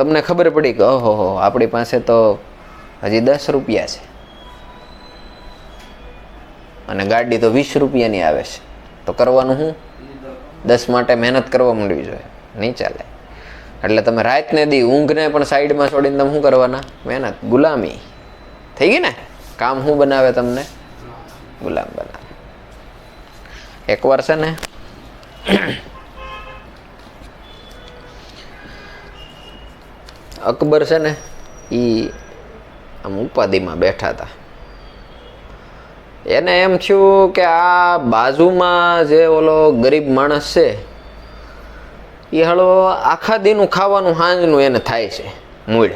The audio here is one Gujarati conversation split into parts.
તમને ખબર પડી કે, ઓહો હો આપણી પાસે તો હજી દસ રૂપિયા છે. અને ગાડી તો વીસ રૂપિયાની આવે છે. તો કરવાનું શું? દસ માટે મહેનત કરવા માંડવી જોઈએ. નહીં ચાલે. એટલે તમે રાતને દી ઊંઘને પણ સાઈડમાં છોડીને તમે શું કરવાના? મહેનત. ગુલામી. થઈ ગઈ ને? કામ શું બનાવે તમને? ગુલામ બનાવે. એકવાર છે ને અકબર છે ને એ આમ ઉપાધિમાં બેઠા હતા. એને એમ થયું કે આ બાજુમાં જે ઓલો ગરીબ માણસ છે એ હળો આખા દીનું ખાવાનું સાંજનું એને થાય છે, મૂળ.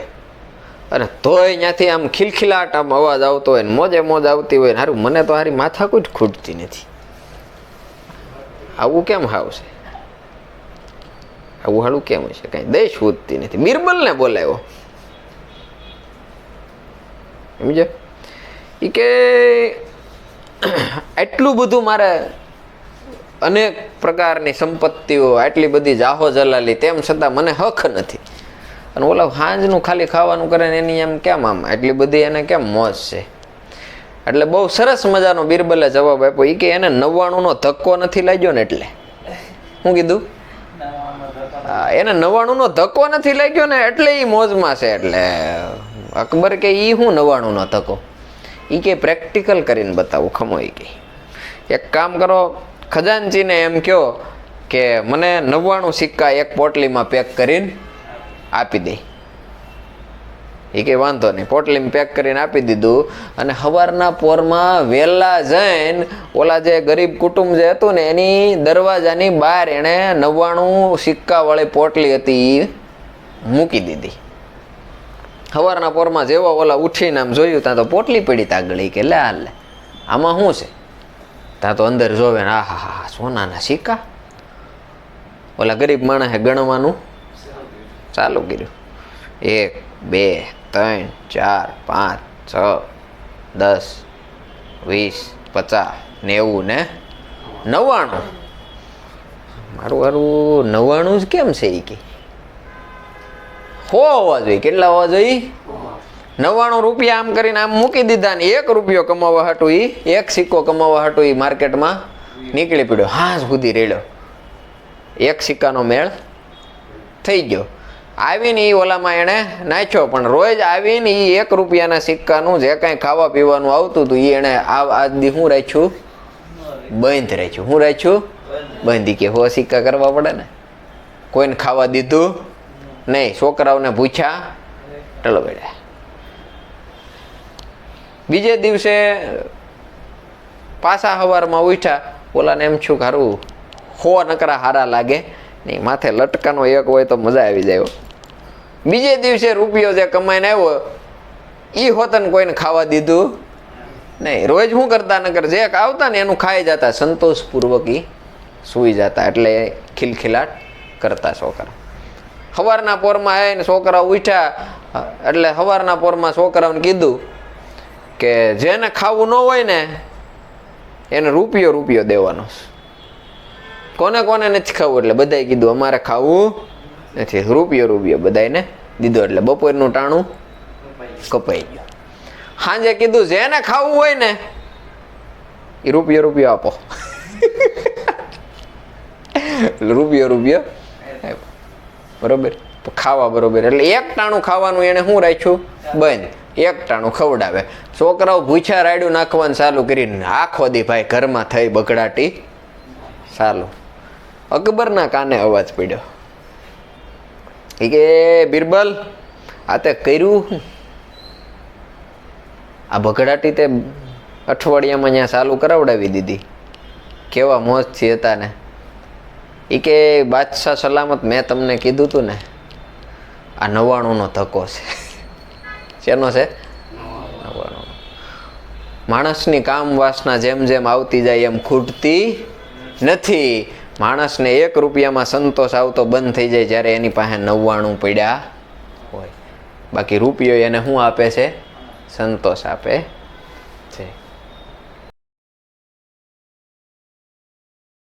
અને તોય ત્યાંથી આમ ખિલખિલાટ આમ અવાજ આવતો હોય ને, મોજે મોજ આવતી હોય ને, હારું, મને તો હારી માથા કોઈ જ ખૂટતી નથી. આવું કેમ આવશે આવું હાડું કેમ હશે કાંઈ દેશ ઉઠતી નથી. બિરબલને બોલાવ્યો. સમજે એ કે એટલું બધું મારે અનેક પ્રકારની સંપત્તિઓ આટલી બધી જાહો જલાલી તેમ છતાં મને હક નથી. અને ઓલા સાંજનું ખાલી ખાવાનું કરે ને એની એમ કેમ આમ? એટલી બધી એને કેમ મોજ છે? એટલે બહુ સરસ મજાનો બિરબલે જવાબ આપ્યો. એ કે એને નવ્વાણુંનો ધક્કો નથી લાગ્યો ને એટલે. શું કીધું હા, એને નવાણુંનો ધક્કો નથી લાગ્યો ને એટલે એ મોજમાં છે એટલે અકબર કે એ હું નવ્વાણુંનો ધક્કો? એ કે પ્રેક્ટિકલ કરીને બતાવું, ખમો એ કે. એક કામ કરો ખજાનચીને એમ કહો કે મને નવ્વાણું સિક્કા એક પોટલીમાં પેક કરીને આપી દે. એ કે વાંધો નહીં. પોટલીમાં પેક કરીને આપી દીધું અને સવારના પોરમાં વહેલા જઈને ઓલા જે ગરીબ કુટુંબ જે હતું ને, એની દરવાજાની બહાર એણે નવ્વાણું સિક્કાવાળી પોટલી હતી એ મૂકી દીધી. સવારના પોરમાં જેવા ઓલા ઉઠીને આમ જોયું, ત્યાં તો પોટલી પડી તાગળી કે, લે હાલ આમાં શું છે? ત્યાં તો અંદર જોવે ને આ હા હા, સોનાના સિક્કા. ઓલા ગરીબ માણસે ગણવાનું ચાલુ કર્યું. એક, બે ત્રણ, ચાર, પાંચ, છ, દસ, વીસ, પચાસ, નેવું ને નવ્વાણું. મારું મારું નવ્વાણું જ કેમ છે એ કે? હો હોવા જોઈએ કેટલા હોવા જોઈએ નવ્વાણું રૂપિયા આમ કરીને આમ મૂકી દીધા ને એક રૂપિયો કમાવા હાટું એ એક સિક્કો કમાવા હાટું એ માર્કેટમાં નીકળી પડ્યો. હા સુધી રેડ્યો. એક સિક્કાનો મેળ થઈ ગયો. આવીને એ ઓલામાં એણે નાખ્યો. પણ રોજ આવીને એ એક રૂપિયાના સિક્કાનું જે કાંઈ ખાવા પીવાનું આવતું હતું એ એણે આ આજથી હું રાખ્યું? બંધ રાખ્યું. શું રાખ્યું? બંધ. કે હો, સિક્કા કરવા પડે ને. કોઈને ખાવા દીધું નહીં. છોકરાઓને પૂછ્યા. ટલો બેડ્યા બીજે દિવસે પાછા સવારમાં ઉઠ્યા. ઓલાને એમ છું ખારું હો નકરા હારા લાગે. નહીં માથે લટકાનો એક હોય તો મજા આવી જાય બીજે દિવસે રૂપિયો જે કમાઈને આવ્યો એ હોતન કોઈને ખાવા દીધું? નહીં. રોજ શું કરતા? નગર જે આવતા ને એનું ખાઈ જતા, સંતોષપૂર્વક એ સૂઈ જતા. એટલે ખિલખિલાટ કરતા છોકરા. સવારના પોરમાં આવીને છોકરા ઉઠ્યા, એટલે સવારના પોરમાં છોકરાઓને કીધું કે જેને ખાવું ન હોય ને, એને રૂપિયો રૂપિયો દેવાનો છે. કોને કોને નથી ખાવું એટલે બધાએ કીધું, અમારે ખાવું નથી. રૂપિયો રૂપિયો બધાને દીધો એટલે બપોરનું ટાણું કપાઈ ગયું. સાંજે કીધું, જેને ખાવું હોય ને એ રૂપિયો રૂપિયો આપો. રૂપિયો રૂપિયો. બરોબર? તો ખાવા બરોબર. એટલે એક ટાણું ખાવાનું એને શું રાખ્યું? બંધ. એક ટાણું ખવડાવે. છોકરાઓ ભૂછા રાયડું નાખવાનું ચાલુ કરીને, આખો દી ભાઈ ઘરમાં થઈ બગડાટી ચાલુ. અકબરના કાને અવાજ પડ્યો? એ કે બિરબલ, આ તે કર્યું આ ભગડાટી તે અઠવાડિયામાં ત્યાં ચાલુ કરાવડાવી દીધી. કેવા મોજથી હતા ને એ કે, બાદશાહ સલામત મેં તમને કીધું હતું ને, આ નવ્વાણુંનો ધક્કો છે. શેનો છે? માણસની કામ વાસના જેમ જેમ આવતી જાય એમ ખૂટતી નથી. માણસને એક રૂપિયામાં સંતોષ આવતો બંધ થઈ જાય જ્યારે એની પાસે નવ્વાણું પડ્યા હોય. બાકી રૂપિયો એને શું આપે છે? સંતોષ આપે